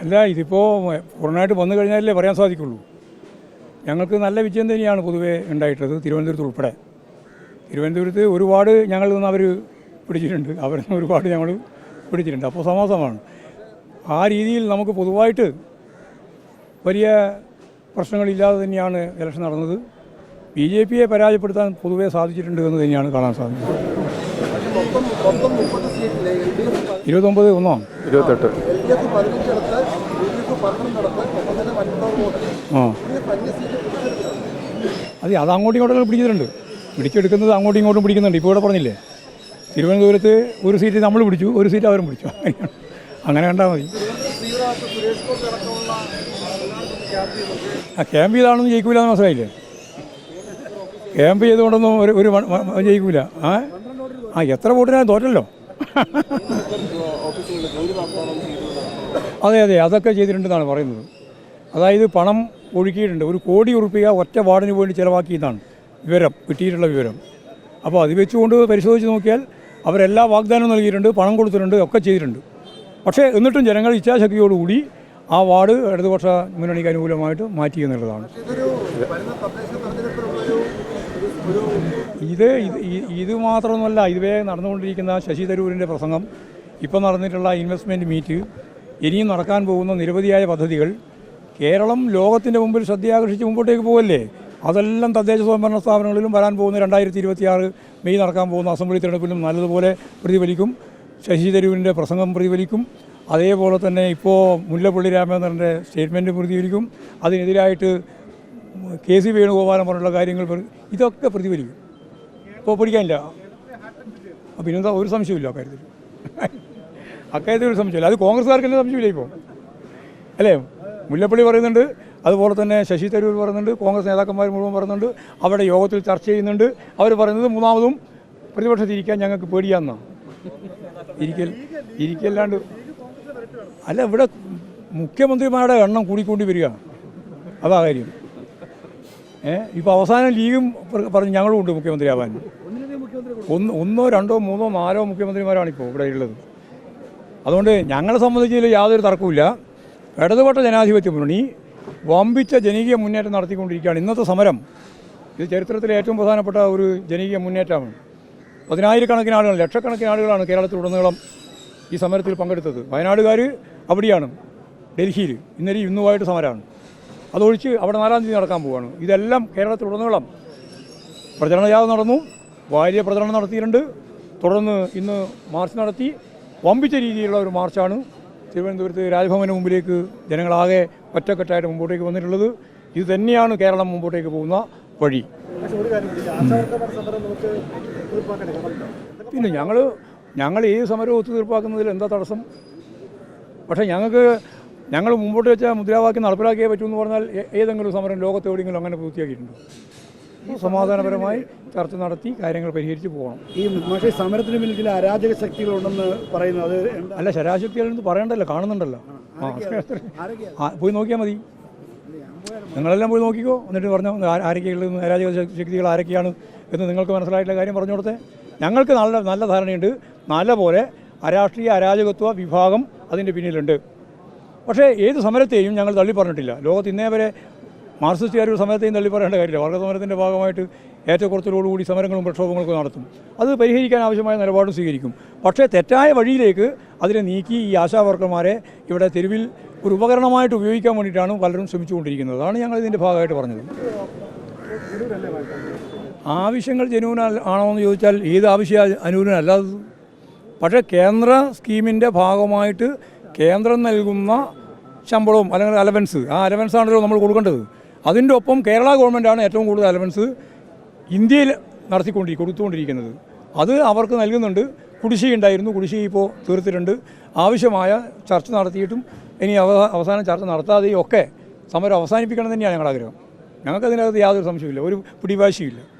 അല്ല ഇതിപ്പോൾ പൂർണമായിട്ട് വന്നു കഴിഞ്ഞാലേ പറയാൻ സാധിക്കുള്ളൂ. ഞങ്ങൾക്ക് നല്ല വിജയം തന്നെയാണ് പൊതുവേ ഉണ്ടായിട്ടുള്ളത് തിരുവനന്തപുരത്ത് ഉൾപ്പെടെ. തിരുവനന്തപുരത്ത് ഒരുപാട് ഞങ്ങൾ നിന്ന് അവർ പിടിച്ചിട്ടുണ്ട്. അവരിൽ നിന്ന് ഒരുപാട് ഞങ്ങൾ പിടിച്ചിട്ടുണ്ട്. അപ്പോൾ സമാസമാണ്. ആ രീതിയിൽ നമുക്ക് പൊതുവായിട്ട് വലിയ പ്രശ്നങ്ങളില്ലാതെ തന്നെയാണ് ഇലക്ഷൻ നടന്നത്. ബി ജെ പിയെ പരാജയപ്പെടുത്താൻ പൊതുവേ സാധിച്ചിട്ടുണ്ട് എന്ന് തന്നെയാണ് കാണാൻ സാധിക്കുന്നത്. ഇരുപത്തൊമ്പത് ഒന്നോ? ഇരുപത്തെട്ട്. എഫ് പതിനഞ്ചിടത്ത് യു ഡി എഫ് പന്ത്രണ്ടിടത്ത് ഒപ്പം തന്നെ വനിതാ വോട്ട്. ആ. സീറ്റ് അതെ അത് അങ്ങോട്ടും ഇങ്ങോട്ടും പിടിച്ചിട്ടുണ്ട് പിടിച്ചെടുക്കുന്നത് അങ്ങോട്ടും ഇങ്ങോട്ടും പിടിക്കുന്നുണ്ട്. ഇപ്പോൾ ഇവിടെ പറഞ്ഞില്ലേ? തിരുവനന്തപുരത്ത് ഒരു സീറ്റ് നമ്മൾ പിടിച്ചു ഒരു സീറ്റ് അവരും പിടിച്ചു. അങ്ങനെയാണ് അങ്ങനെ കണ്ടാൽ മതി. ആ ക്യാമ്പ് ചെയ്താണെന്ന് ജയിക്കൂല എന്ന് മനസ്സിലായില്ലേ? ക്യാമ്പ് ചെയ്തുകൊണ്ടൊന്നും ഒരു ഒരു ജയിക്കൂല. ആ? ആ എത്ര വോട്ടിനാ തോറ്റല്ലോ? അതെ അതെ അതൊക്കെ ചെയ്തിട്ടുണ്ടെന്നാണ് പറയുന്നത്. അതായത് പണം ഒഴുക്കിയിട്ടുണ്ട്. ഒരു കോടി ഉറുപ്പിക ഒറ്റ വാർഡിന് വേണ്ടി ചിലവാക്കിയതാണ് വിവരം കിട്ടിയിട്ടുള്ള വിവരം. അപ്പോൾ അത് വെച്ചുകൊണ്ട് പരിശോധിച്ച് നോക്കിയാൽ അവരെല്ലാ വാഗ്ദാനവും നൽകിയിട്ടുണ്ട് പണം കൊടുത്തിട്ടുണ്ട് ഒക്കെ ചെയ്തിട്ടുണ്ട്. പക്ഷേ എന്നിട്ടും ജനങ്ങൾ ഇച്ഛാശക്തിയോടുകൂടി ആ വാർഡ് ഇടതുപക്ഷ മുന്നണിക്ക് അനുകൂലമായിട്ട് മാറ്റി എന്നുള്ളതാണ്. ഇത് ഇത് മാത്രമൊന്നുമല്ല ഇതുവരെ നടന്നുകൊണ്ടിരിക്കുന്ന ശശി തരൂരിന്റെ പ്രസംഗം ഇപ്പോൾ നടന്നിട്ടുള്ള ഇൻവെസ്റ്റ്മെന്റ് മീറ്റ് ഇനിയും നടക്കാൻ പോകുന്ന നിരവധിയായ പദ്ധതികൾ കേരളം ലോകത്തിന്റെ മുമ്പിൽ ശ്രദ്ധയാകർഷിച്ച് മുമ്പോട്ടേക്ക് പോകല്ലേ? അതെല്ലാം തദ്ദേശ സ്വയംഭരണ സ്ഥാപനങ്ങളിലും വരാൻ പോകുന്ന രണ്ടായിരത്തി ഇരുപത്തിയാറ് മെയ് നടക്കാൻ പോകുന്ന അസംബ്ലി തിരഞ്ഞെടുപ്പിലും നല്ലതുപോലെ പ്രതിഫലിക്കും. ശശി തരൂരിന്റെ പ്രസംഗം പ്രതിഫലിക്കും. അതേപോലെ തന്നെ ഇപ്പോൾ മുല്ലപ്പള്ളി രാമചന്ദ്രന്റെ സ്റ്റേറ്റ്മെന്റ് പ്രതിഫലിക്കും. അതിനെതിരായിട്ട് കെ സി വേണുഗോപാലൻ പറഞ്ഞുള്ള കാര്യങ്ങൾ ഇതൊക്കെ പ്രതിഫലിക്കും. ഇപ്പോൾ പഠിക്കാനില്ല പിന്നെന്താ ഒരു സംശയമില്ല അക്കാര്യത്തിൽ അക്കാര്യത്തിൽ ഒരു സംശയമില്ല. അത് കോൺഗ്രസ്സുകാർക്ക് തന്നെ സംശയമില്ല ഇപ്പോൾ അല്ലേ? മുല്ലപ്പള്ളി പറയുന്നുണ്ട് അതുപോലെ തന്നെ ശശി തരൂർ പറയുന്നുണ്ട് കോൺഗ്രസ് നേതാക്കന്മാർ മുഴുവൻ പറയുന്നുണ്ട് അവരുടെ യോഗത്തിൽ ചർച്ച ചെയ്യുന്നുണ്ട്. അവർ പറയുന്നത് മൂന്നാമതും പ്രതിപക്ഷത്തിരിക്കാൻ ഞങ്ങൾക്ക് പേടിയാന്നാണ് ഇരിക്കൽ ഇരിക്കല്ലാണ്ട്. അല്ല ഇവിടെ മുഖ്യമന്ത്രിമാരുടെ എണ്ണം കൂടിക്കൂടി വരികയാണ് അതാ കാര്യം. ഏ? ഇപ്പോൾ അവസാനം ലീഗും പറഞ്ഞു പറഞ്ഞ് ഞങ്ങളും ഉണ്ട് മുഖ്യമന്ത്രിയാവാൻ. ഒന്ന് ഒന്നോ രണ്ടോ മൂന്നോ നാലോ മുഖ്യമന്ത്രിമാരാണ് ഇപ്പോൾ ഇവിടെ ഉള്ളത്. അതുകൊണ്ട് ഞങ്ങളെ സംബന്ധിച്ചതിൽ യാതൊരു തർക്കവുമില്ല. ഇടതുപക്ഷ ജനാധിപത്യ മുന്നണി വമ്പിച്ച ജനകീയ മുന്നേറ്റം നടത്തിക്കൊണ്ടിരിക്കുകയാണ്. ഇന്നത്തെ സമരം ഇത് ചരിത്രത്തിലെ ഏറ്റവും പ്രധാനപ്പെട്ട ഒരു ജനകീയ മുന്നേറ്റമാണ്. പതിനായിരക്കണക്കിന് ആളുകൾ ലക്ഷക്കണക്കിന് ആളുകളാണ് കേരളത്തിലുടനീളം ഈ സമരത്തിൽ പങ്കെടുത്തത്. വയനാടുകാർ അവിടെയാണ് ഡൽഹിയിൽ ഇന്നലെ ഇന്നുമായിട്ട് സമരമാണ്. അതൊഴിച്ച് അവിടെ നാലാം തീയതി നടക്കാൻ പോവുകയാണ് ഇതെല്ലാം കേരളത്തിലുടനീളം പ്രചരണ ജാഥ നടന്നു. വലിയ പ്രചരണം നടത്തിയിട്ടുണ്ട്. തുടർന്ന് ഇന്ന് മാർച്ച് നടത്തി വമ്പിച്ച രീതിയിലുള്ള ഒരു മാർച്ചാണ് തിരുവനന്തപുരത്ത് രാജ്ഭവന് മുമ്പിലേക്ക് ജനങ്ങളാകെ ഒറ്റക്കെട്ടായിട്ട് മുമ്പോട്ടേക്ക് വന്നിട്ടുള്ളത്. ഇത് തന്നെയാണ് കേരളം മുമ്പോട്ടേക്ക് പോകുന്ന വഴി. പിന്നെ ഞങ്ങൾ ഞങ്ങൾ ഈ സമരം ഒത്തുതീർപ്പാക്കുന്നതിൽ എന്താ തടസ്സം? പക്ഷേ ഞങ്ങൾക്ക് ഞങ്ങൾ മുമ്പോട്ട് വെച്ച മുദ്രാവാക്യം നടപ്പിലാക്കിയേ പറ്റൂ എന്ന് പറഞ്ഞാൽ ഏതെങ്കിലും സമരം ലോകത്തെവിടെയെങ്കിലും അങ്ങനെ പൂർത്തിയാക്കിയിട്ടുണ്ടോ? സമാധാനപരമായി ചർച്ച നടത്തി കാര്യങ്ങൾ പരിഹരിച്ചു പോകണം. ഈ പക്ഷേ സമരത്തിന് പിന്നിൽ ചില അരാജക ശക്തികളുണ്ടെന്ന് പറയുന്നത് അല്ല ശരാശക്തികളൊന്നും പറയണ്ടല്ലോ കാണുന്നുണ്ടല്ലോ. പോയി നോക്കിയാൽ മതി. നിങ്ങളെല്ലാം പോയി നോക്കിക്കോ എന്നിട്ട് പറഞ്ഞു ആരൊക്കെയുള്ള അരാജക ശക്തികൾ ആരൊക്കെയാണ് എന്ന് നിങ്ങൾക്ക് മനസ്സിലായിട്ടുള്ള കാര്യം പറഞ്ഞു കൊടുത്തേ. ഞങ്ങൾക്ക് നല്ല നല്ല ധാരണയുണ്ട്. നല്ല പോലെ അരാഷ്ട്രീയ അരാജകത്വ വിഭാഗം അതിന്റെ പിന്നിലുണ്ട്. പക്ഷേ ഏത് സമരത്തെയും ഞങ്ങൾ തള്ളി പറഞ്ഞിട്ടില്ല. ലോകത്ത് ഇന്നേ വരെ മാർക്സിസ്റ്റുകാർ ഒരു സമരത്തെയും തള്ളി പറയേണ്ട കാര്യമില്ല. വർഗ സമരത്തിന്റെ ഭാഗമായിട്ട് ഏറ്റക്കുറച്ചിലോടുകൂടി സമരങ്ങളും പ്രക്ഷോഭങ്ങളൊക്കെ നടത്തും. അത് പരിഹരിക്കാൻ ആവശ്യമായ നിലപാടും സ്വീകരിക്കും. പക്ഷേ തെറ്റായ വഴിയിലേക്ക് അതിനെ നീക്കി ഈ ആശാവർക്കർമാരെ ഇവിടെ തെരുവിൽ ഒരു ഉപകരണമായിട്ട് ഉപയോഗിക്കാൻ വേണ്ടിയിട്ടാണ് പലരും ശ്രമിച്ചുകൊണ്ടിരിക്കുന്നത്. അതാണ് ഞങ്ങൾ ഇതിന്റെ ഭാഗമായിട്ട് പറഞ്ഞത്. ആവശ്യങ്ങൾ ജനുവിൻ ആണോ എന്ന് ചോദിച്ചാൽ ഏത് ആവശ്യ അനുകൂലമല്ലാത്തത് പക്ഷേ കേന്ദ്ര സ്കീമിന്റെ ഭാഗമായിട്ട് കേന്ദ്രം നൽകുന്ന ശമ്പളവും അല്ലെങ്കിൽ അലവൻസ് ആ അലവൻസ് ആണല്ലോ നമ്മൾ കൊടുക്കേണ്ടത്. അതിന്റെ ഒപ്പം കേരള ഗവൺമെന്റാണ് ഏറ്റവും കൂടുതൽ അലവൻസ് ഇന്ത്യയിൽ നടത്തിക്കൊണ്ടി കൊടുത്തുകൊണ്ടിരിക്കുന്നത്. അത് അവർക്ക് നൽകുന്നുണ്ട്. കുടിശ്ശിക ഉണ്ടായിരുന്നു. കുടിശ്ശിക ഇപ്പോൾ തീർത്തിട്ടുണ്ട്. ആവശ്യമായ ചർച്ച നടത്തിയിട്ടും ഇനി അവ അവസാനം ചർച്ച നടത്താതെയും ഒക്കെ സമരം അവസാനിപ്പിക്കണം തന്നെയാണ് ഞങ്ങളുടെ ആഗ്രഹം ഞങ്ങൾക്ക് അതിനകത്ത് യാതൊരു സംശയമില്ല ഒരു പിടിവാശിയില്ല